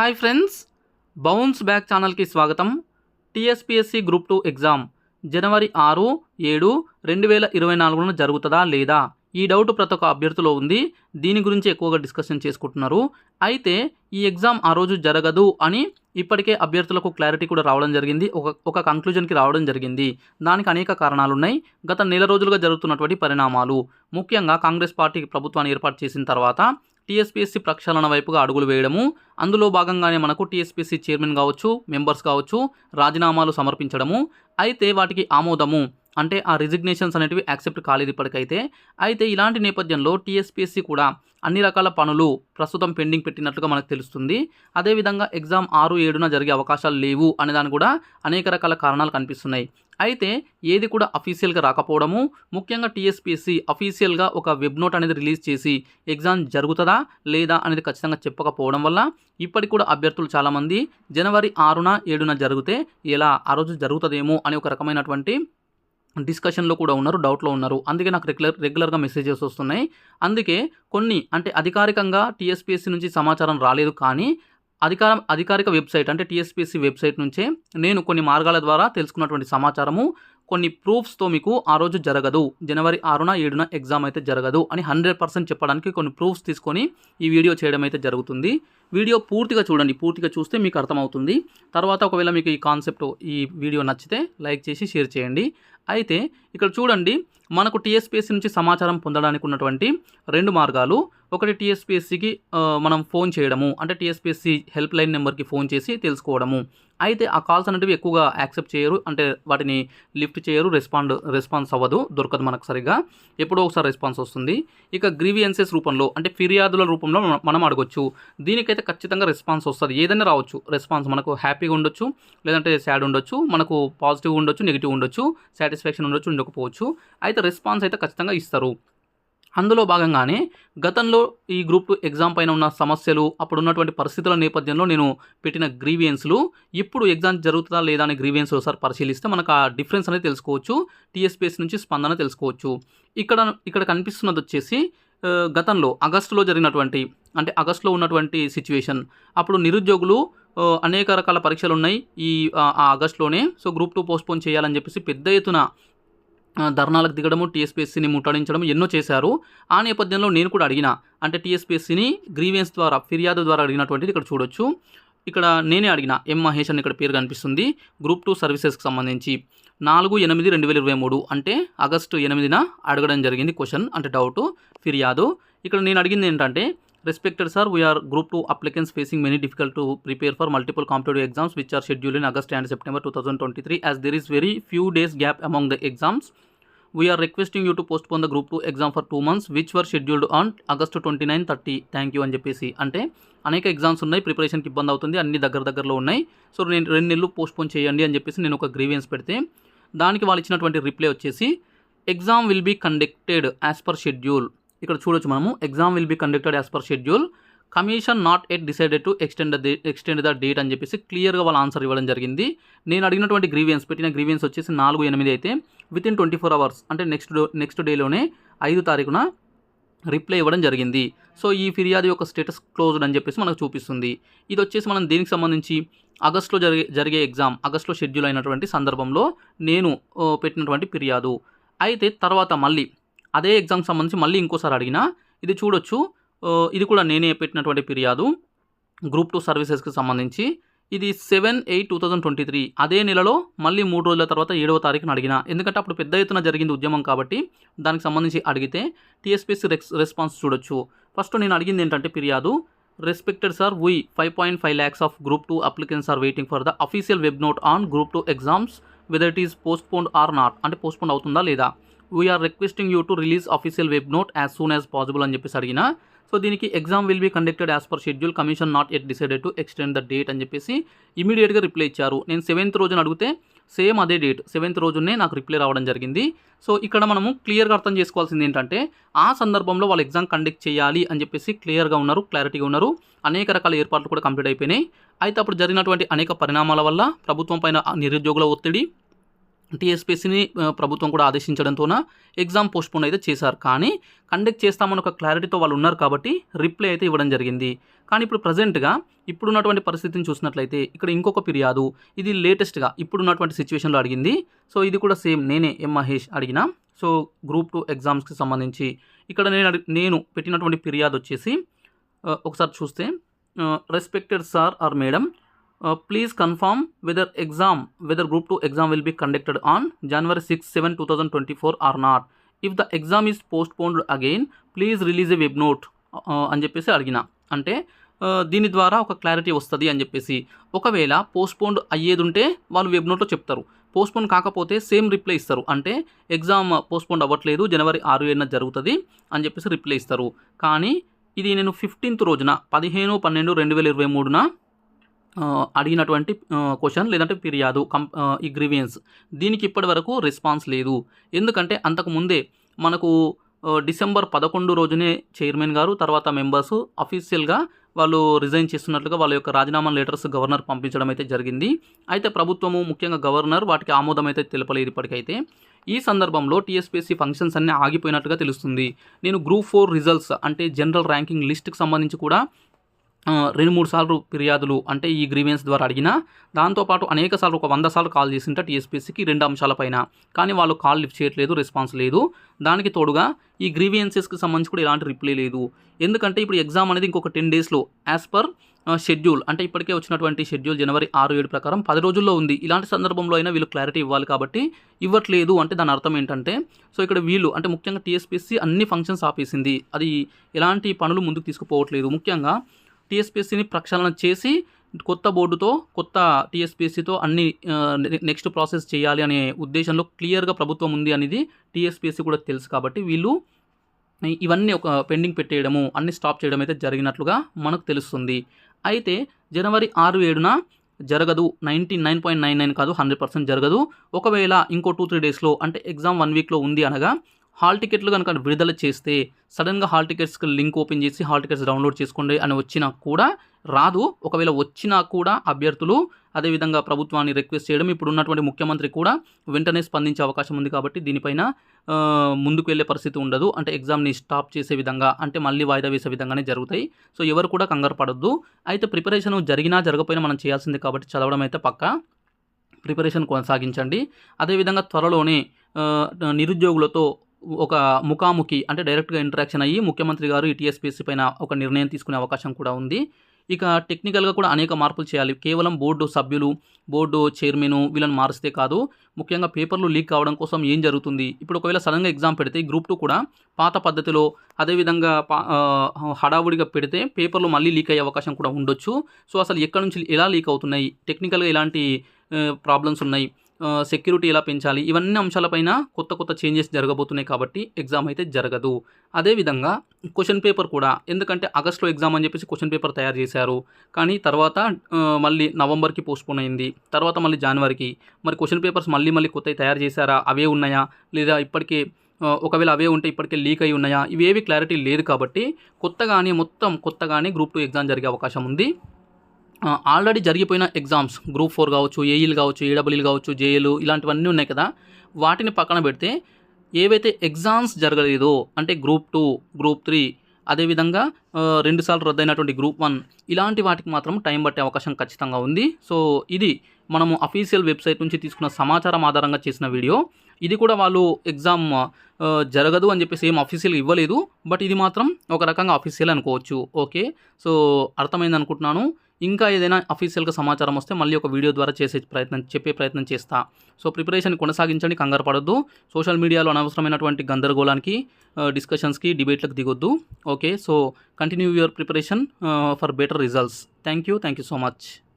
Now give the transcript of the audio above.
Hi friends bounce back ఛానల్కి స్వాగతం. TSPSC group two exam జనవరి ఆరు ఏడు రెండు వేల ఇరవై నాలుగున జరుగుతుందా లేదా? ఈ డౌట్ ప్రతి ఒక్క అభ్యర్థిలో ఉంది. దీని గురించి ఎక్కువగా డిస్కషన్ చేసుకుంటున్నారు. అయితే ఈ ఎగ్జామ్ ఆ రోజు జరగదు అని ఇప్పటికే అభ్యర్థులకు క్లారిటీ కూడా రావడం జరిగింది. ఒక ఒక కంక్లూజన్కి రావడం జరిగింది. దానికి అనేక కారణాలు ఉన్నాయి గత నెల రోజులుగా జరుగుతున్నటువంటి పరిణామాలు ముఖ్యంగా కాంగ్రెస్ పార్టీ ప్రభుత్వాన్ని ఏర్పాటు చేసిన తర్వాత టీఎస్పీఎస్సీ ప్రక్షాళన వైపుగా అడుగులు వేయడము అందులో భాగంగానే మనకు టీఎస్పీఎస్సీ చైర్మన్ కావచ్చు మెంబర్స్ కావచ్చు రాజీనామాలు సమర్పించడము అయితే వాటికి ఆమోదము. అంటే ఆ రిజిగ్నేషన్స్ అనేటివి యాక్సెప్ట్ కాలేదు ఇప్పటికైతే. అయితే ఇలాంటి నేపథ్యంలో టీఎస్పీఎస్సీ కూడా అన్ని రకాల పనులు ప్రస్తుతం పెండింగ్ పెట్టినట్లుగా మనకు తెలుస్తుంది. అదేవిధంగా ఎగ్జామ్ ఆరు ఏడున జరిగే అవకాశాలు లేవు అనే దాని కూడా అనేక రకాల కారణాలు కనిపిస్తున్నాయి. అయితే ఏది కూడా అఫీషియల్గా రాకపోవడము ముఖ్యంగా T S P S C అఫీషియల్గా ఒక వెబ్ నోట్ అనేది రిలీజ్ చేసి ఎగ్జామ్ జరుగుతుందా లేదా అనేది ఖచ్చితంగా చెప్పకపోవడం వల్ల ఇప్పటికి కూడా అభ్యర్థులు చాలామంది జనవరి ఆరున ఏడున జరిగితే ఎలా ఆ రోజు జరుగుతుందేమో అనే ఒక రకమైనటువంటి డిస్కషన్లో కూడా ఉన్నారు డౌట్లో ఉన్నారు. అందుకే నాకు రెగ్యులర్ రెగ్యులర్గా మెసేజెస్ వస్తున్నాయి. అందుకే కొన్ని అంటే అధికారికంగా టీఎస్పీఎస్సీ నుంచి సమాచారం రాలేదు కానీ అధికారం అధికారిక వెబ్సైట్ అంటే టీఎస్పీఎస్సీ వెబ్సైట్ నుంచే నేను కొన్ని మార్గాల ద్వారా తెలుసుకున్నటువంటి సమాచారము కొన్ని ప్రూఫ్స్తో మీకు ఆ రోజు జరగదు. జనవరి ఆరున ఏడున ఎగ్జామ్ అయితే జరగదు అని హండ్రెడ్ పర్సెంట్ చెప్పడానికి కొన్ని ప్రూఫ్స్ తీసుకొని ఈ వీడియో చేయడం అయితే జరుగుతుంది. వీడియో పూర్తిగా చూడండి. పూర్తిగా చూస్తే మీకు అర్థమవుతుంది. తర్వాత ఒకవేళ మీకు ఈ కాన్సెప్ట్ ఈ వీడియో నచ్చితే లైక్ చేసి షేర్ చేయండి. అయితే ఇక్కడ చూడండి. మనకు టీఎస్పీఎస్సీ నుంచి సమాచారం పొందడానికి ఉన్నటువంటి రెండు మార్గాలు. ఒకటి టీఎస్పీఎస్సీకి మనం ఫోన్ చేయడము. అంటే టీఎస్పీఎస్సీ హెల్ప్ లైన్ నెంబర్కి ఫోన్ చేసి తెలుసుకోవడము. అయితే ఆ కాల్స్ అనేటివి ఎక్కువగా యాక్సెప్ట్ చేయరు. అంటే వాటిని లిఫ్ట్ చేయరు రెస్పాండ్ రెస్పాన్స్ అవ్వదు. దొరకదు మనకు సరిగ్గా. ఎప్పుడో ఒకసారి రెస్పాన్స్ వస్తుంది. ఇక గ్రీవియన్సెస్ రూపంలో అంటే ఫిర్యాదుల రూపంలో మనం- మనం అడగొచ్చు. దీనికైతే ఖచ్చితంగా రెస్పాన్స్ వస్తుంది. ఏదైనా రావచ్చు. రెస్పాన్స్ మనకు హ్యాపీగా ఉండొచ్చు లేదంటే సాడ్ ఉండొచ్చు మనకు పాజిటివ్ ఉండొచ్చు నెగిటివ్ ఉండొచ్చు సాటిస్ఫాక్షన్ ఉండొచ్చు ఉండకపోవచ్చు. అయితే రెస్పాన్స్ అయితే ఖచ్చితంగా ఇస్తారు. అందులో భాగంగానే గతంలో ఈ గ్రూప్ ఎగ్జామ్ పైన ఉన్న సమస్యలు అప్పుడు ఉన్నటువంటి పరిస్థితుల నేపథ్యంలో నేను పెట్టిన గ్రీవియన్స్లు ఇప్పుడు ఎగ్జామ్ జరుగుతుందా లేదా అనే గ్రీవియన్స్ ఒకసారి పరిశీలిస్తే మనకు ఆ డిఫరెన్స్ అనేది తెలుసుకోవచ్చు టీఎస్పీఎస్ నుంచి స్పందన తెలుసుకోవచ్చు. ఇక్కడ ఇక్కడ కనిపిస్తున్నది వచ్చేసి గతంలో ఆగస్టులో జరిగినటువంటి అంటే ఆగస్టులో ఉన్నటువంటి సిచ్యువేషన్. అప్పుడు నిరుద్యోగులు అనేక రకాల పరీక్షలు ఉన్నాయి. ఈ ఆగస్టులోనే సో గ్రూప్ టూ పోస్ట్పోన్ చేయాలని చెప్పేసి పెద్ద ఎత్తున ధర్నాలకు దిగడము టీఎస్పీఎస్సీని ముట్టడించడం ఎన్నో చేశారు. ఆ నేపథ్యంలో నేను కూడా అడిగిన అంటే టీఎస్పీఎస్సీని గ్రీవెన్స్ ద్వారా ఫిర్యాదు ద్వారా అడిగినటువంటిది ఇక్కడ చూడొచ్చు. ఇక్కడ నేనే అడిగిన ఎం మహేష్ అని ఇక్కడ పేరు కనిపిస్తుంది గ్రూప్ టూ సర్వీసెస్కి సంబంధించి. నాలుగు ఎనిమిది రెండు వేల ఇరవై మూడు అంటే ఆగస్టు ఎనిమిదిన అడగడం జరిగింది క్వశ్చన్ అంటే డౌట్ ఫిర్యాదు. ఇక్కడ నేను అడిగింది ఏంటంటే respected sir we are group two applicants facing many difficult to prepare for multiple competitive exams which are scheduled in August and September two thousand twenty three as there is very few days gap among the exams we are requesting you to postpone the group two exam for two months which were scheduled on August twenty nine thirty thank you అని చెప్పేసి. అంటే అనేక exams ఉన్నాయి ప్రిపరేషన్కి ఇబ్బంది అవుతుంది అన్ని దగ్గర దగ్గరలో ఉన్నాయి. సో నేను రెండు నెలలు పోస్ట్ పోన్ చేయండి అని చెప్పేసి నేను ఒక గ్రీవియన్స్ పెడితే దానికి వాళ్ళు ఇచ్చినటువంటి రిప్లై వచ్చేసి exam will be conducted as per schedule ఇక్కడ చూడొచ్చు మనము exam will be conducted as per schedule commission not yet decided to extend the extend the date అని చెప్పేసి క్లియర్గా వాళ్ళ ఆన్సర్ ఇవ్వడం జరిగింది. నేను అడిగినటువంటి గ్రీవియన్స్ పెట్టిన గ్రీవియన్స్ వచ్చేసి నాలుగు ఎనిమిది అయితే with in twenty four hours అంటే నెక్స్ట్ నెక్స్ట్ డేలోనే ఐదు తారీఖున రిప్లై ఇవ్వడం జరిగింది. సో ఈ ఫిర్యాదు యొక్క స్టేటస్ క్లోజ్డ్ అని చెప్పేసి మనకు చూపిస్తుంది. ఇది వచ్చేసి మనం దేనికి సంబంధించి? ఆగస్టులో జరిగే జరిగే ఎగ్జామ్ ఆగస్టులో షెడ్యూల్ అయినటువంటి సందర్భంలో నేను పెట్టినటువంటి ఫిర్యాదు. అయితే తర్వాత మళ్ళీ అదే ఎగ్జామ్కి సంబంధించి మళ్ళీ ఇంకోసారి అడిగినా ఇది చూడొచ్చు. ఇది కూడా నేనే పెట్టినటువంటి ఫిర్యాదు. గ్రూప్ టూ సర్వీసెస్కి సంబంధించి ఇది seven eight two thousand twenty three. అదే నెలలో మళ్ళీ మూడు రోజుల తర్వాత ఏడవ తారీఖున అడిగిన. ఎందుకంటే అప్పుడు పెద్ద ఎత్తున జరిగింది ఉద్యమం కాబట్టి దానికి సంబంధించి అడిగితే టీఎస్పీసీ రెస్ రెస్పాన్స్ చూడొచ్చు. ఫస్ట్ నేను అడిగింది ఏంటంటే ఫిర్యాదు respected sir we five point five lakhs of group two applicants are waiting for the official web note on group two exams whether it is postponed or not అంటే postpone అవుతుందా లేదా? We are requesting you to release official web note as soon as possible అని చెప్పేసి అడిగిన. So దీనికి exam will be conducted as per schedule commission not at decided to extend the date అని చెప్పేసి ఇమీడియట్గా రిప్లై ఇచ్చారు. నేను సెవెంత్ రోజున అడిగితే సేమ్ అదే డేట్ సెవెంత్ రోజునే నాకు రిప్లై రావడం జరిగింది. సో ఇక్కడ మనము క్లియర్గా అర్థం చేసుకోవాల్సింది ఏంటంటే ఆ సందర్భంలో వాళ్ళు ఎగ్జామ్ కండక్ట్ చేయాలి అని చెప్పేసి క్లియర్గా ఉన్నారు క్లారిటీగా ఉన్నారు. అనేక రకాల ఏర్పాట్లు కూడా కంప్లీట్ అయిపోయినాయి. అయితే అప్పుడు జరిగినటువంటి అనేక పరిణామాల వల్ల ప్రభుత్వం పైన నిరుద్యోగుల ఒత్తిడి టీఎస్పీసీని ప్రభుత్వం కూడా ఆదేశించడంతోన ఎగ్జామ్ పోస్ట్పోన్ అయితే చేశారు. కానీ కండక్ట్ చేస్తామని ఒక క్లారిటీతో వాళ్ళు ఉన్నారు కాబట్టి రిప్లై అయితే ఇవ్వడం జరిగింది. కానీ ఇప్పుడు ప్రజెంట్గా ఇప్పుడున్నటువంటి పరిస్థితిని చూసినట్లయితే ఇక్కడ ఇంకొక ఫిర్యాదు ఇది లేటెస్ట్గా ఇప్పుడున్నటువంటి సిచ్యువేషన్లో అడిగింది. సో ఇది కూడా సేమ్ నేనే ఎం మహేష్ అడిగిన. సో గ్రూప్ టూ ఎగ్జామ్స్కి సంబంధించి ఇక్కడ నేను నేను పెట్టినటువంటి ఫిర్యాదు వచ్చేసి ఒకసారి చూస్తే respected sir or madam please confirm whether exam whether group two exam will be conducted on January six seven two thousand twenty four or not if the exam is postponed again please release a web note అని చెప్పేసి అడిగిన. అంటే uh, దీని ద్వారా ఒక clarity వస్తుంది అని చెప్పేసి. ఒకవేళ పోస్ట్పోన్డ్ అయ్యేది ఉంటే వాళ్ళు వెబ్ నోట్లో చెప్తారు. పోస్ట్పోన్ కాకపోతే సేమ్ రిప్లై ఇస్తారు. అంటే ఎగ్జామ్ పోస్ట్పోన్ అవ్వట్లేదు జనవరి ఆరు ఏడున జరుగుతుంది అని చెప్పేసి రిప్లై ఇస్తారు. కానీ ఇది నేను ఫిఫ్టీన్త్ రోజున పదిహేను పన్నెండు రెండు వేల ఇరవై మూడున అడిగినటువంటి క్వశ్చన్ లేదంటే ఫిర్యాదు కం ఈ గ్రీవియన్స్ దీనికి ఇప్పటి వరకు రెస్పాన్స్ లేదు. ఎందుకంటే అంతకు ముందే మనకు డిసెంబర్ పదకొండు రోజునే చైర్మన్ గారు తర్వాత మెంబర్స్ అఫీషియల్గా వాళ్ళు రిజైన్ చేస్తున్నట్లుగా వాళ్ళ యొక్క రాజీనామా లెటర్స్ గవర్నర్ పంపించడం అయితే జరిగింది. అయితే ప్రభుత్వము ముఖ్యంగా గవర్నర్ వాటికి ఆమోదం అయితే తెలపలేదు ఇప్పటికైతే. ఈ సందర్భంలో టీఎస్పీఎస్సీ ఫంక్షన్స్ అన్నీ ఆగిపోయినట్టుగా తెలుస్తుంది. నేను గ్రూప్ ఫోర్ రిజల్ట్స్ అంటే జనరల్ ర్యాంకింగ్ లిస్ట్కి సంబంధించి కూడా రెండు మూడు సార్లు ఫిర్యాదులు అంటే ఈ గ్రీవెన్స్ ద్వారా అడిగినా దాంతోపాటు అనేక సార్లు ఒక వంద సార్లు కాల్ చేసింట టీఎస్పీసీకి రెండు అంశాలపైన కానీ వాళ్ళు కాల్ లిఫ్ట్ చేయట్లేదు రెస్పాన్స్ లేదు. దానికి తోడుగా ఈ గ్రీవియన్సెస్కి సంబంధించి కూడా ఎలాంటి రిప్లై లేదు. ఎందుకంటే ఇప్పుడు ఎగ్జామ్ అనేది ఇంకొక టెన్ డేస్లో యాజ్ పర్ షెడ్యూల్ అంటే ఇప్పటికే వచ్చినటువంటి షెడ్యూల్ జనవరి ఆరు ఏడు ప్రకారం పది రోజుల్లో ఉంది. ఇలాంటి సందర్భంలో అయినా వీళ్ళు క్లారిటీ ఇవ్వాలి కాబట్టి ఇవ్వట్లేదు అంటే దాని అర్థం ఏంటంటే సో ఇక్కడ వీళ్ళు అంటే ముఖ్యంగా టీఎస్పీసీ అన్ని ఫంక్షన్స్ ఆపేసింది. అది ఎలాంటి పనులు ముందుకు తీసుకుపోవట్లేదు. ముఖ్యంగా టీఎస్పీసీని ప్రక్షాళన చేసి కొత్త బోర్డుతో కొత్త టీఎస్పీసీతో అన్ని నెక్స్ట్ ప్రాసెస్ చేయాలి అనే ఉద్దేశంలో క్లియర్గా ప్రభుత్వం ఉంది అనేది టీఎస్పీసీ కూడా తెలుసు కాబట్టి వీళ్ళు ఇవన్నీ ఒక పెండింగ్ పెట్టేయడము అన్ని స్టాప్ చేయడం అయితే జరిగినట్లుగా మనకు తెలుస్తుంది. అయితే జనవరి ఆరు ఏడున జరగదు ninety nine point nine nine కాదు హండ్రెడ్ పర్సెంట్ జరగదు. ఒకవేళ ఇంకో టూ త్రీ డేస్లో అంటే ఎగ్జామ్ వన్ వీక్లో ఉంది అనగా హాల్ టికెట్లు కనుక విడుదల చేస్తే సడన్గా హాల్ టికెట్స్కి లింక్ ఓపెన్ చేసి హాల్ టికెట్స్ డౌన్లోడ్ చేసుకోండి అని వచ్చినా కూడా రాదు. ఒకవేళ వచ్చినా కూడా అభ్యర్థులు అదేవిధంగా ప్రభుత్వాన్ని రిక్వెస్ట్ చేయడం ఇప్పుడు ఉన్నటువంటి ముఖ్యమంత్రి కూడా వెంటనే స్పందించే అవకాశం ఉంది కాబట్టి దీనిపైన ముందుకు వెళ్ళే పరిస్థితి ఉండదు. అంటే ఎగ్జామ్ని స్టాప్ చేసే విధంగా అంటే మళ్ళీ వాయిదా వేసే విధంగానే జరుగుతాయి. సో ఎవరు కూడా కంగారు పడద్దు. అయితే ప్రిపరేషన్ జరిగినా జరగకపోయినా మనం చేయాల్సింది కాబట్టి చదవడం అయితే పక్క. ప్రిపరేషన్ కొనసాగించండి. అదేవిధంగా త్వరలోనే నిరుద్యోగులతో ఒక ముఖాముఖి అంటే డైరెక్ట్గా ఇంటరాక్షన్ అయ్యి ముఖ్యమంత్రి గారు ఈ టీఎస్పీఎస్సీ పైన ఒక నిర్ణయం తీసుకునే అవకాశం కూడా ఉంది. ఇక టెక్నికల్గా కూడా అనేక మార్పులు చేయాలి. కేవలం బోర్డు సభ్యులు బోర్డు చైర్మన్ వీళ్ళని మారిస్తే కాదు ముఖ్యంగా పేపర్లు లీక్ కావడం కోసం ఏం జరుగుతుంది? ఇప్పుడు ఒకవేళ సడన్గా ఎగ్జామ్ పెడితే గ్రూప్ టూ కూడా పాత పద్ధతిలో అదేవిధంగా పా హడావుడిగా పెడితే పేపర్లు మళ్ళీ లీక్ అయ్యే అవకాశం కూడా ఉండొచ్చు. సో అసలు ఎక్కడి నుంచి ఎలా లీక్ అవుతున్నాయి? టెక్నికల్గా ఎలాంటి ప్రాబ్లమ్స్ ఉన్నాయి. సెక్యూరిటీ ఎలా పెంచాలి? ఇవన్నీ అంశాలపైన కొత్త కొత్త చేంజెస్ జరగబోతున్నాయి కాబట్టి ఎగ్జామ్ అయితే జరగదు. అదేవిధంగా క్వశ్చన్ పేపర్ కూడా ఎందుకంటే ఆగస్ట్లో ఎగ్జామ్ అని చెప్పేసి క్వశ్చన్ పేపర్ తయారు చేశారు. కానీ తర్వాత మళ్ళీ నవంబర్కి పోస్ట్పోన్ అయింది. తర్వాత మళ్ళీ జనవరికి మరి క్వశ్చన్ పేపర్స్ మళ్ళీ మళ్ళీ కొత్తవి తయారు చేశారా? అవే ఉన్నాయా? లేదా ఇప్పటికే ఒకవేళ అవే ఉంటే ఇప్పటికే లీక్ అయి ఉన్నాయా? ఇవేవి క్లారిటీ లేదు కాబట్టి కొత్తగానే మొత్తం కొత్తగానే గ్రూప్ టూ ఎగ్జామ్ జరిగే అవకాశం ఉంది. ఆల్రెడీ జరిగిపోయిన ఎగ్జామ్స్ గ్రూప్ ఫోర్ కావచ్చు ఏఈలు కావచ్చు ఏడబ్ల్యూలు కావచ్చు జేఏలు ఇలాంటివన్నీ ఉన్నాయి కదా. వాటిని పక్కన పెడితే ఏవైతే ఎగ్జామ్స్ జరగలేదో అంటే గ్రూప్ టూ గ్రూప్ త్రీ అదేవిధంగా రెండుసార్లు రద్దయినటువంటి గ్రూప్ వన్ ఇలాంటి వాటికి మాత్రం టైం పట్టే అవకాశం ఖచ్చితంగా ఉంది. సో ఇది మనము అఫీషియల్ వెబ్సైట్ నుంచి తీసుకున్న సమాచారం ఆధారంగా చేసిన వీడియో. ఇది కూడా వాళ్ళు ఎగ్జామ్ జరగదు అని చెప్పేసి ఏం అఫీషియల్ ఇవ్వలేదు. బట్ ఇది మాత్రం ఒక రకంగా అఫీషియల్ అనుకోవచ్చు. ఓకే? సో అర్థమైంది అనుకుంటున్నాను. ఇంకా ఏదైనా అఫీషియల్గా సమాచారం వస్తే మళ్ళీ ఒక వీడియో ద్వారా చేసే ప్రయత్నం చెప్పే ప్రయత్నం చేస్తా. సో ప్రిపరేషన్ కొనసాగించండి కంగారు సోషల్ మీడియాలో అనవసరమైనటువంటి గందరగోళానికి డిస్కషన్స్కి డిబేట్లకు దిగొద్దు. Okay so continue your preparation for better results thank you thank you so much